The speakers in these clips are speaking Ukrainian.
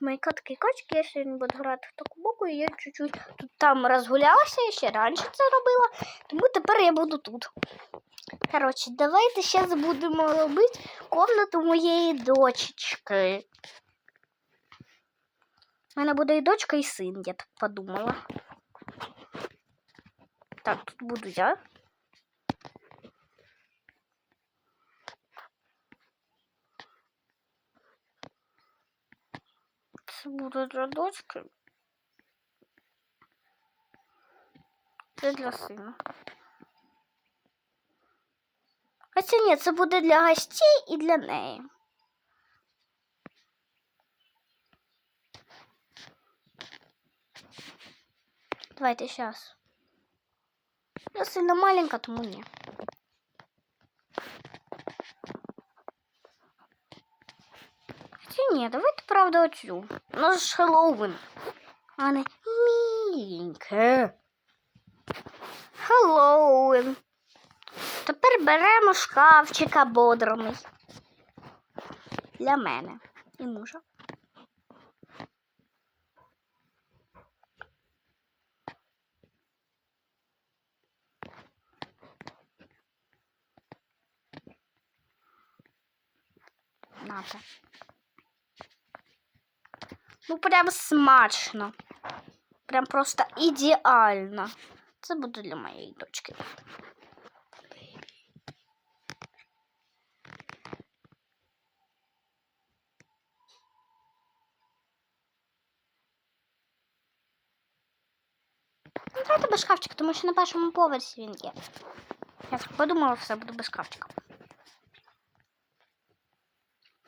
Мої котки і кочки, я сьогодні буду грати в таку боку, і я чуть-чуть тут там розгулялася, я ще раніше це робила, тому тепер я буду тут. Коротше, давайте зараз будемо робити комнату моєї дочечки. У мене буде і дочка, і син, я так подумала. Так, тут буду я. Буде для дочки. Це для сина. Хоча ні, це буде для гостей і для неї. Давайте сейчас. Я сильно маленька, тому ні. Хоча ні, давайте правда оцю. У ж Хеллоуін. А не міленьке. Хеллоуін. Тепер беремо шкафчика бодромий. Для мене і мужа. Нате. Ну, прям смачно. Прям просто ідеально. Це буде для моєї дочки. Ну, давайте без шкафчика, тому що на першому поверсі він є. Я так подумала, все буде без шкафчика.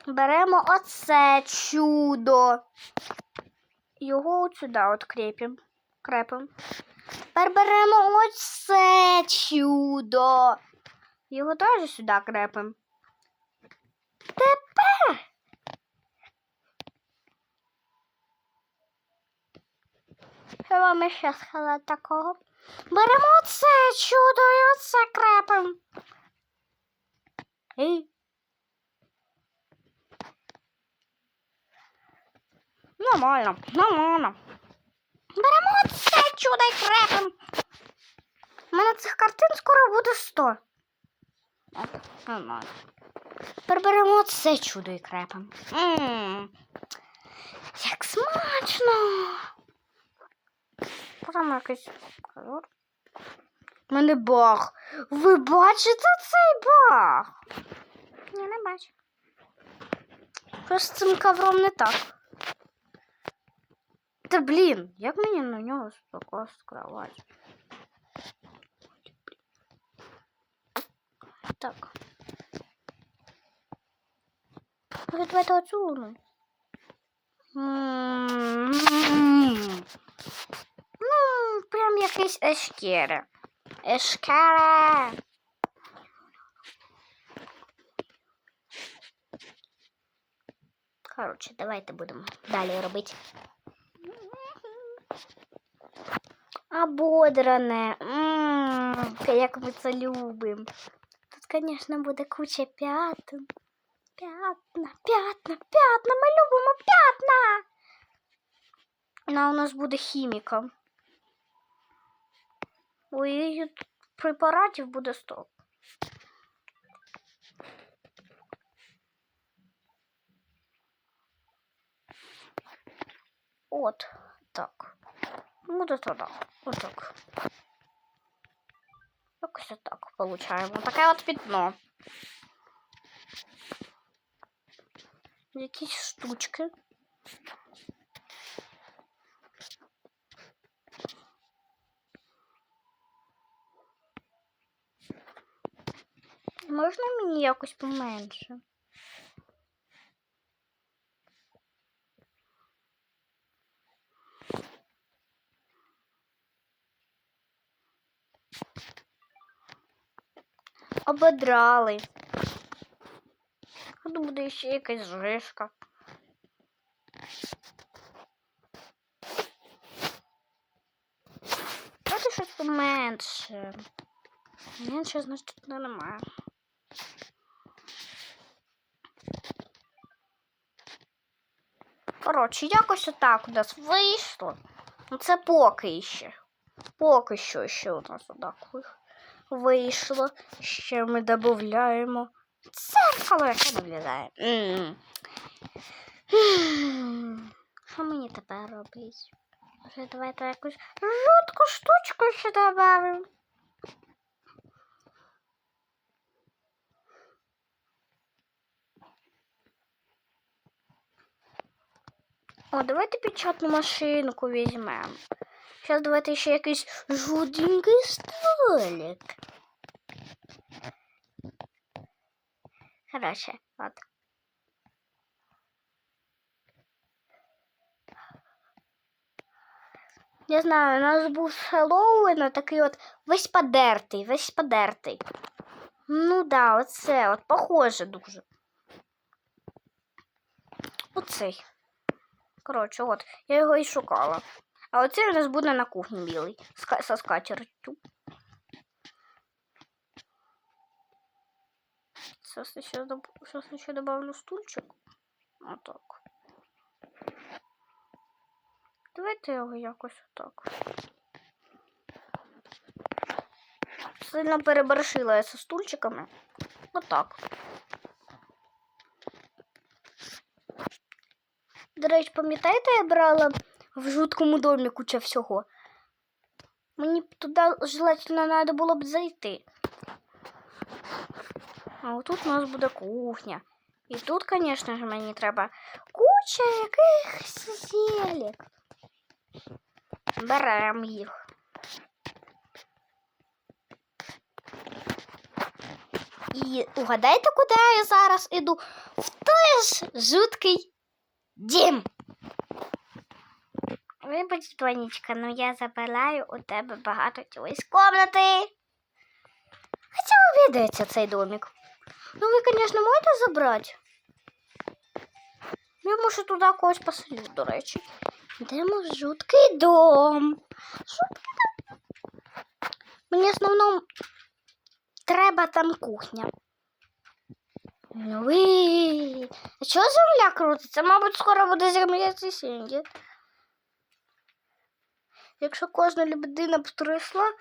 Беремо оце чудо. Його от сюди от крепим. Крепим. Беремо оце чудо. Його теж сюди крепим. Тепер. Що вам ще сказати такого? Беремо оце чудо і оце крепим. Ей. Нормально, нормально. Беремо оце чудо і крепим. У мене цих картин скоро буде 100. Так, Нормально. Тепер оце чудо і крепим. Як смачно. Потім якийсь колор. У мене баг. Ви бачите цей баг? Ні, не бачу. Просто з цим ковром не так. Та блін, як мені на нього покласти кровать? Так. Може, давайте оцю луну? М, Ну, прям якийсь ешкере. Ешкере. Коротше, давайте будемо далі робити. Ободране. Ммм, як ми це любимо. Тут, звісно, буде куча п'ятен. П'ятна, п'ятна, п'ятна. Ми любимо п'ятна. Вона у нас буде хіміком. У її препаратів буде 100. От так. Буде туди. Отак. Якось отак получаємо. Таке от пітно. Якісь штучки. Можна мені якось поменше? Ободрали. Тут буде ще якась жишка. Давайте щось поменше. Менше, значить, тут немає. Коротше, якось отак у нас вийшло. Ну, Це поки ще. Поки що ще у нас отак ви- вийшло. Ще ми додаємо дзеркало, яке виглядає. Що мені тепер робити? Може, давайте якусь жутку штучку ще додамо. О, давайте печатну машинку візьмемо. Зараз давайте ще якийсь жуденький столик. Короче, от. Я знаю, у нас був Хеллоуін, такий от весь подертий, весь подертий. Ну да, оце, от похоже дуже. Оцей. Коротше, от, я його і шукала. А оцей у нас буде на кухні білий з ка- со скатертю. Зараз ще, доб... Зараз ще добавлю стульчик. Отак. Давайте його якось отак. Сильно переборщила я зі стульчиками. Отак. До речі, пам'ятаєте, я брала в жуткому домі куча всього? Мені б туди желательно треба було б зайти. А отут у нас буде кухня. І тут, звісно ж, мені треба куча якихось зелек. Беремо їх. І угадайте, куди я зараз іду? В той ж жуткий дім. Вибач, Тонечка, ну я забираю у тебе багато чого з комнати. Хоча обідається цей домик. Ну, ви, звісно, можете забрати. Я можу туди когось поселю, до речі. Йдемо в жуткий дом. Жуткий дом. Мені в основному треба там кухня. Ну ви. А чого земля крутиться? Мабуть, скоро буде землетрясіння. Якщо кожна людина трясла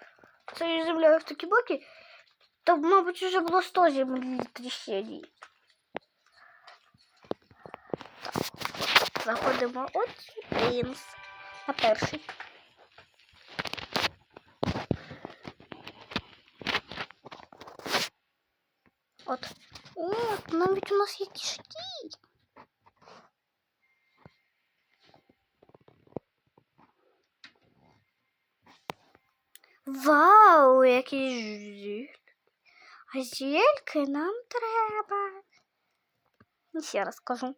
цією землею в такі боки, то, мабуть, вже було 100 землетрясінь. Заходимо от сюди. На перший. От. От, навіть у нас є кишки. Вау, який зіль. А зельки нам треба. Ще раз скажу.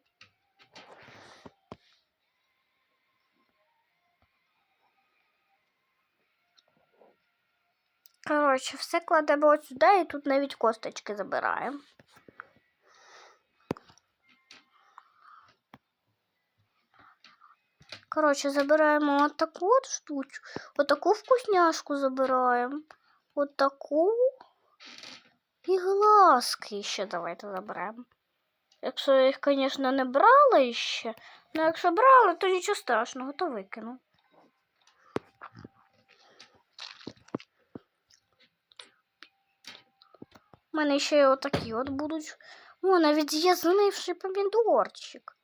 Коротше, все кладемо от сюди і тут навіть косточки забираємо. Коротше, забираємо от таку от штучку, от таку вкусняшку забираємо. От таку і глазки ще давайте заберемо. Якщо я їх, звісно, не брала ще, але якщо брала, то нічого страшного, то викину. У мене ще отакі от будуть. О, навіть є знивший помідорчик.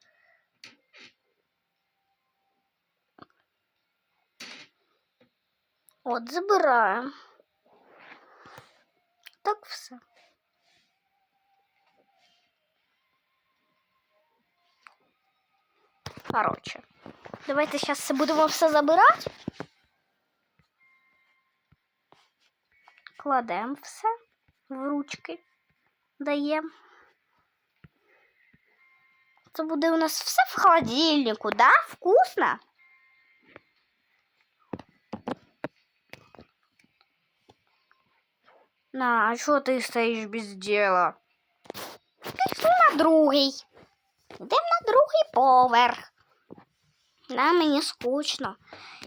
От, забираємо. Так все. Короче, давайте зараз будемо все забирати. Кладемо все в ручки, даємо. Це буде у нас все в холодильнику, да? Вкусно? На, а що ти стоїш без діла? Пішли на другий. Йдемо на другий поверх. Да, мені скучно.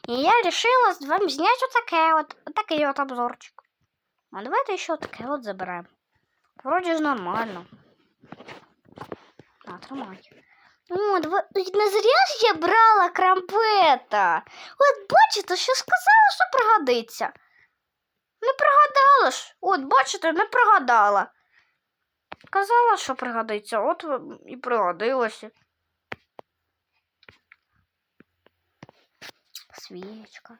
І я вирішила вам зняти отаке от, отакий от обзорчик. А давайте ще таке от заберемо. Вроді ж нормально. На, тримай. От, ви- не зря ж я брала крампета. От бачите, що сказала, що пригодиться. Не пригадала ж. От, бачите, не пригадала. Казала, що пригодиться, от і пригодилося. Свічка.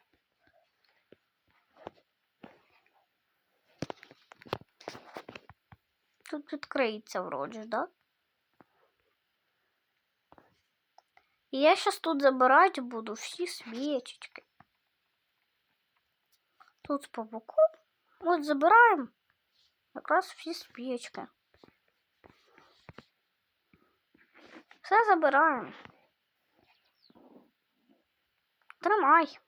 Тут відкриється вроді, ж, да? І я зараз тут забирати буду всі свічечки. Тут по боку. От забираємо якраз всі свічки. Все забираємо. Тримай.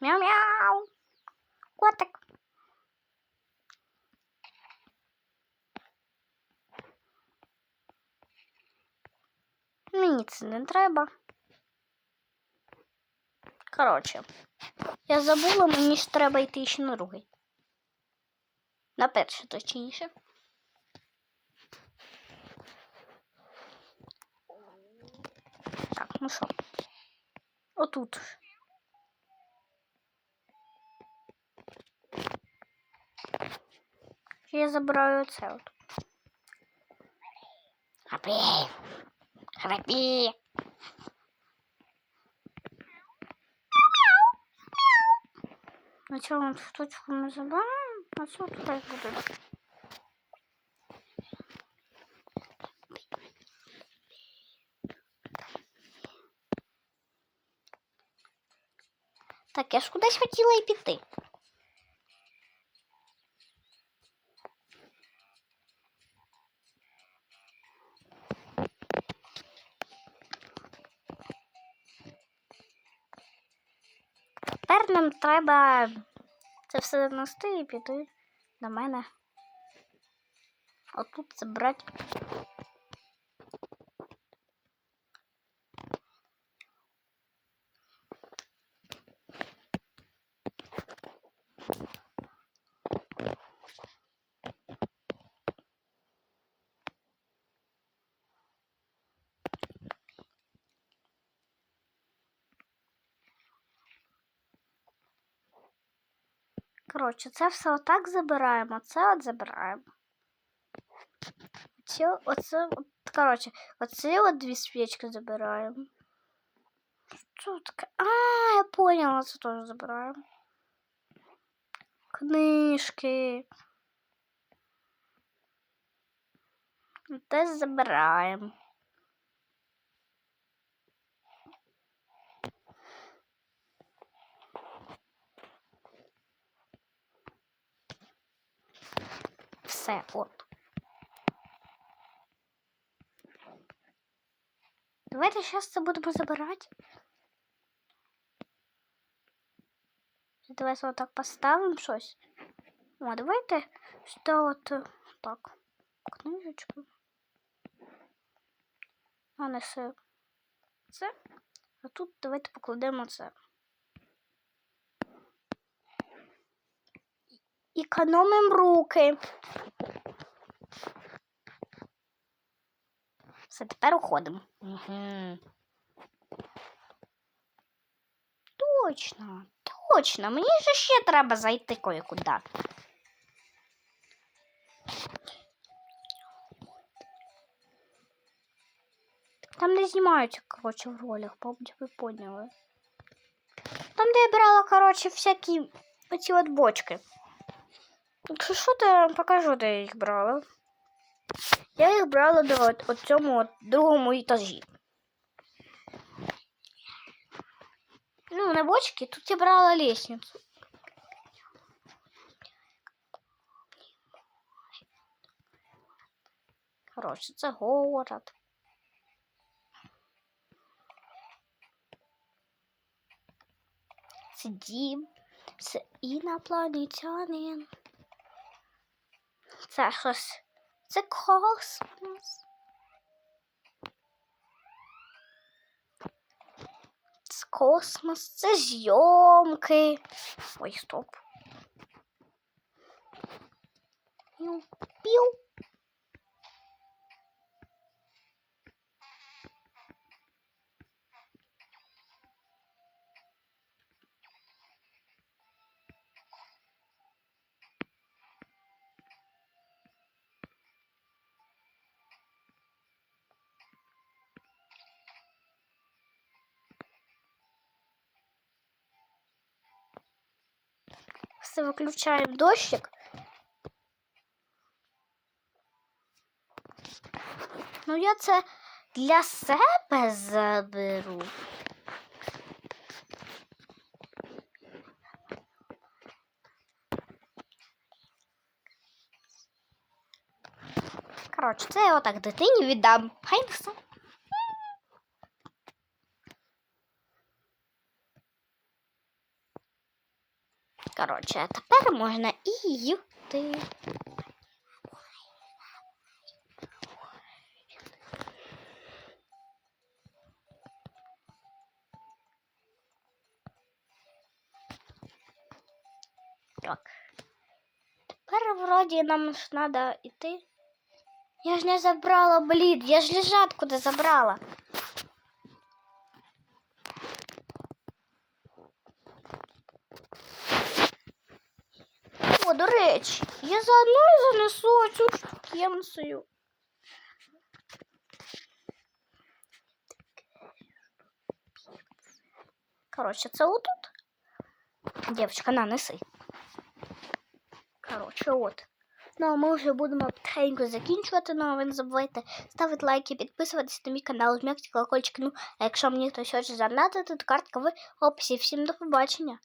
Мяу-мяу. Котик. Мені це не треба. Коротше, я забула, мені ж треба йти ще на другий. На перший, точніше. Так, ну що? Отут. Я забираю оце от. Храпі. Храпі. На цьому штучку ми забираємо, а це тут хай буде. Так, я ж кудись хотіла і піти. Треба це все занести і піти до мене. Отут забрати. Коротше, це все отак забираємо, це от забираємо. Ці, оце, от, коротше, оці от дві свічки забираємо. Що таке? А, я поняла, це теж забираємо. Книжки. Теж забираємо. Все, от. Давайте зараз це будемо забирати. Давайте отак поставимо щось. О, давайте сюди от так. Книжечку. А не все. Це. А тут давайте покладемо це. Економимо руки. Все, тепер уходимо. Угу. Точно, точно. Мені же ще треба зайти кое-куди. Там не знімаються, коротше, в ролях, побудь ви поняли. Там, де я брала, коротше, всякі оці от бочки. Якщо що, я вам покажу, де я їх брала. Я їх брала до от, от цьому от другому етажі. Ну, на бочки тут я брала лестницю. Коротше, це город. Це дім, це інопланетянин. Це щось. Це космос. Це космос, це зйомки. Ой, стоп. Піу, Це виключаємо дощик. Ну, я це для себе заберу. Коротше, це я отак дитині віддам. Хай несе. Коротше, а тепер можна і їти. Так. Тепер вроді нам ж треба йти. Я ж не забрала, блін, я ж лежатку не забрала. О, до речі, я заодно і занесу цю штукенцію. Коротше, це отут. Дівчинка, на, неси. Коротше, от. Ну, а ми вже будемо потихеньку закінчувати. Ну, а ви не забувайте ставити лайки, підписуватися на мій канал, жмякти колокольчик. Ну, а якщо мені хтось хоче задонатити, то картка в описі. Всім до побачення.